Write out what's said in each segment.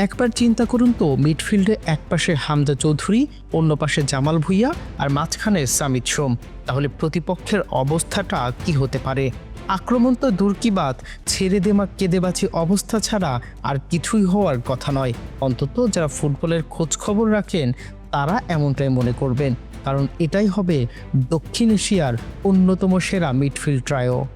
একবার চিন্তা করুন তো, মিডফিল্ডে এক পাশে হামদা চৌধুরী, অন্য পাশে জামাল ভুইয়া আর মাঝখানে সামিত সোম। তাহলে প্রতিপক্ষের অবস্থাটা কি হতে পারে? আক্রমণ তো দূর কি বাত? ছেড়ে দেমা কেঁদেবাচি অবস্থা ছাড়া আর কিছুই হওয়ার কথা নয়। অন্তত যারা ফুটবলের খোঁজ খবর রাখেন, তারা এমনটাই মনে করবেন। কারণ এটাই হবে দক্ষিণ এশিয়ার অন্যতম সেরা মিডফিল্ড ট্রায়ো।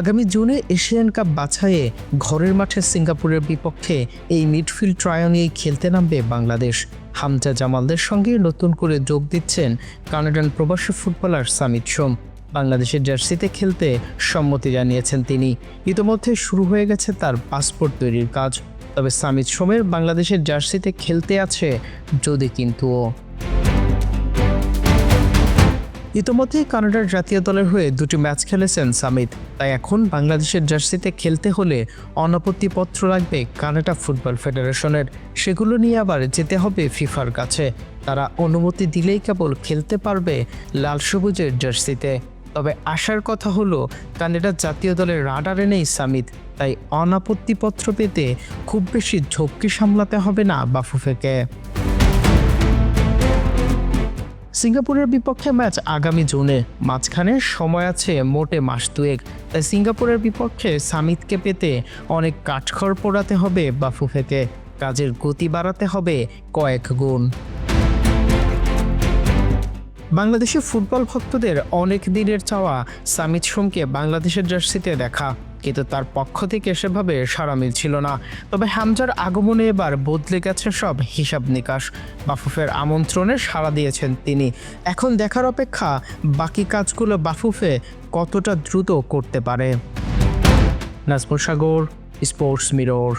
আগামী জুনে এশিয়ান কাপ বাছাইয়ে ঘরের মাঠে সিঙ্গাপুরের বিপক্ষে এই মিডফিল্ড ট্রায়ো খেলতে নামবে বাংলাদেশ। হামজা জামালদের সঙ্গে নতুন করে যোগ দিচ্ছেন কানাডান প্রবাসী ফুটবলার সামিত সোম। বাংলাদেশের জার্সিতে খেলতে সম্মতি জানিয়েছেন তিনি। ইতোমধ্যে শুরু হয়ে গেছে তার পাসপোর্ট তৈরির কাজ। তবে সামিত সোমের বাংলাদেশের জার্সিতে খেলতে আছে যদি কিন্তুও ইতোমধ্যেই কানাডার জাতীয় দলের হয়ে দুটি ম্যাচ খেলেছেন সামিত। তাই এখন বাংলাদেশের জার্সিতে খেলতে হলে অনাপত্তিপত্র লাগবে কানাডা ফুটবল ফেডারেশনের। সেগুলো নিয়ে আবার যেতে হবে ফিফার কাছে। তারা অনুমতি দিলেই কেবল খেলতে পারবে লাল সবুজের জার্সিতে। তবে আসার কথা হলো, কানাডা জাতীয় দলের রাডারে নেই সামিত। তাই অনাপত্তিপত্র পেতে খুব বেশি ঝক্কি সামলাতে হবে না বাফুফেকে। সিঙ্গাপুরের বিপক্ষে ম্যাচ আগামী জুনে। মাঝখানে সময় আছে মোটে মাস দুয়েক। তাই সিঙ্গাপুরের বিপক্ষে সামিতকে পেতে অনেক কাঠখড় পোড়াতে হবে বাফুফেকে। কাজের গতি বাড়াতে হবে কয়েক গুণ। বাংলাদেশের ফুটবল ভক্তদের অনেক দিনের চাওয়া সামিত সোমকে বাংলাদেশের জার্সিতে দেখা। কিন্তু তার পক্ষ থেকে সেভাবে সারামিল মিলছিল না। তবে হামজার আগমনে এবার বদলে গেছে সব হিসাব নিকাশ। বাফুফের আমন্ত্রণে সাড়া দিয়েছেন তিনি। এখন দেখার অপেক্ষা বাকি কাজগুলো বাফুফে কতটা দ্রুত করতে পারে। Nazmul Sagar, Sports Mirror.